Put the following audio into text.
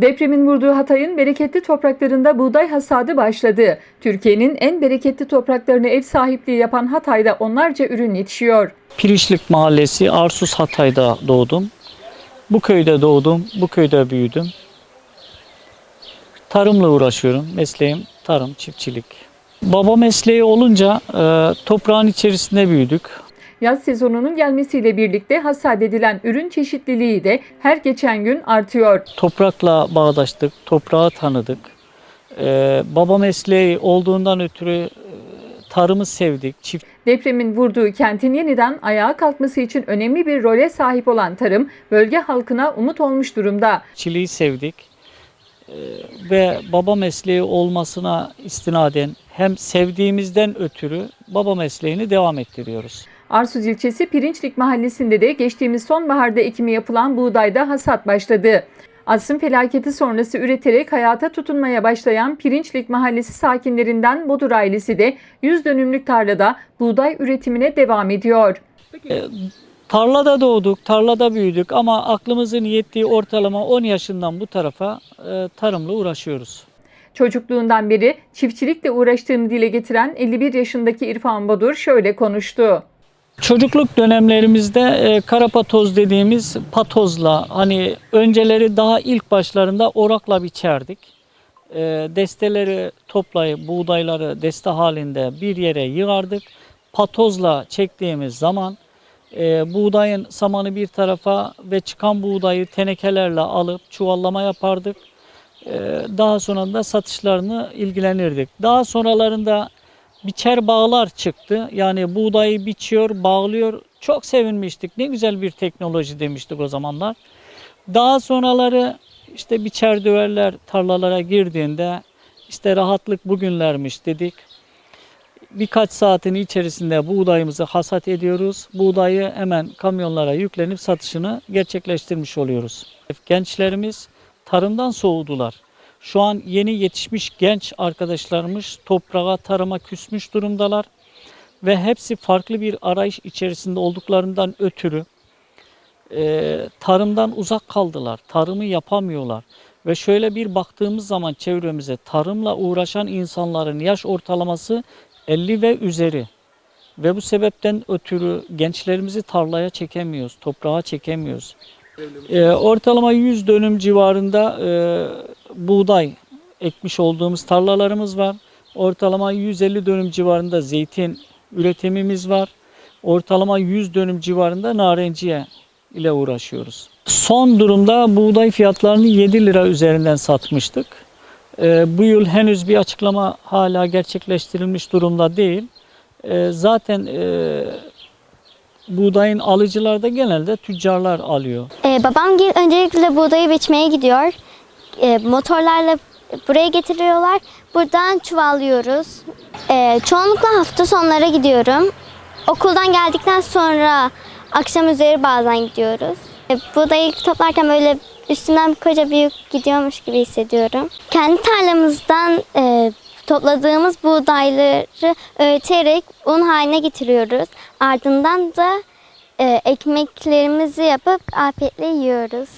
Depremin vurduğu Hatay'ın bereketli topraklarında buğday hasadı başladı. Türkiye'nin en bereketli topraklarına ev sahipliği yapan Hatay'da onlarca ürün yetişiyor. Pirişlik Mahallesi Arsuz Hatay'da doğdum. Bu köyde doğdum, bu köyde büyüdüm. Tarımla uğraşıyorum. Mesleğim tarım, çiftçilik. Baba mesleği olunca e, toprağın içerisinde büyüdük. Yaz sezonunun gelmesiyle birlikte hasat edilen ürün çeşitliliği de her geçen gün artıyor. Toprakla bağdaştık, toprağı tanıdık. E, baba mesleği olduğundan ötürü e, tarımı sevdik, çift Depremin vurduğu kentin yeniden ayağa kalkması için önemli bir role sahip olan tarım, bölge halkına umut olmuş durumda. çiftçiliği sevdik. Ee, ve baba mesleği olmasına istinaden hem sevdiğimizden ötürü baba mesleğini devam ettiriyoruz. Arsuz ilçesi Pirinçlik mahallesinde de geçtiğimiz sonbaharda ekimi yapılan buğdayda hasat başladı. Asrın felaketi sonrası üreterek hayata tutunmaya başlayan Pirinçlik mahallesi sakinlerinden Bodur ailesi de 100 dönümlük tarlada buğday üretimine devam ediyor. Ee, Tarlada doğduk, tarlada büyüdük ama aklımızın yettiği ortalama 10 yaşından bu tarafa e, tarımla uğraşıyoruz. Çocukluğundan beri çiftçilikle uğraştığını dile getiren 51 yaşındaki İrfan Bodur şöyle konuştu. Çocukluk dönemlerimizde e, karapatoz dediğimiz patozla hani önceleri daha ilk başlarında orakla biçerdik. E, desteleri toplayıp buğdayları deste halinde bir yere yığardık. Patozla çektiğimiz zaman e, buğdayın samanı bir tarafa ve çıkan buğdayı tenekelerle alıp çuvallama yapardık. E, daha sonra da satışlarını ilgilenirdik. Daha sonralarında biçer bağlar çıktı. Yani buğdayı biçiyor, bağlıyor. Çok sevinmiştik. Ne güzel bir teknoloji demiştik o zamanlar. Daha sonraları işte biçer döverler tarlalara girdiğinde işte rahatlık bugünlermiş dedik. Birkaç saatin içerisinde buğdayımızı hasat ediyoruz. Buğdayı hemen kamyonlara yüklenip satışını gerçekleştirmiş oluyoruz. Gençlerimiz tarımdan soğudular. Şu an yeni yetişmiş genç arkadaşlarımız toprağa, tarıma küsmüş durumdalar. Ve hepsi farklı bir arayış içerisinde olduklarından ötürü e, tarımdan uzak kaldılar. Tarımı yapamıyorlar. Ve şöyle bir baktığımız zaman çevremize tarımla uğraşan insanların yaş ortalaması 50 ve üzeri. Ve bu sebepten ötürü gençlerimizi tarlaya çekemiyoruz, toprağa çekemiyoruz. E, ortalama 100 dönüm civarında e, buğday ekmiş olduğumuz tarlalarımız var. Ortalama 150 dönüm civarında zeytin üretimimiz var. Ortalama 100 dönüm civarında narenciye ile uğraşıyoruz. Son durumda buğday fiyatlarını 7 lira üzerinden satmıştık. E, bu yıl henüz bir açıklama hala gerçekleştirilmiş durumda değil. E, zaten e, buğdayın alıcılar da genelde tüccarlar alıyor. Ee, babam öncelikle buğdayı biçmeye gidiyor. Ee, motorlarla buraya getiriyorlar. Buradan çuvallıyoruz. Ee, çoğunlukla hafta sonlara gidiyorum. Okuldan geldikten sonra akşam üzeri bazen gidiyoruz. Ee, buğdayı toplarken böyle üstünden koca bir yük gidiyormuş gibi hissediyorum. Kendi tarlamızdan e, topladığımız buğdayları öğüterek un haline getiriyoruz. Ardından da e, ekmeklerimizi yapıp afiyetle yiyoruz.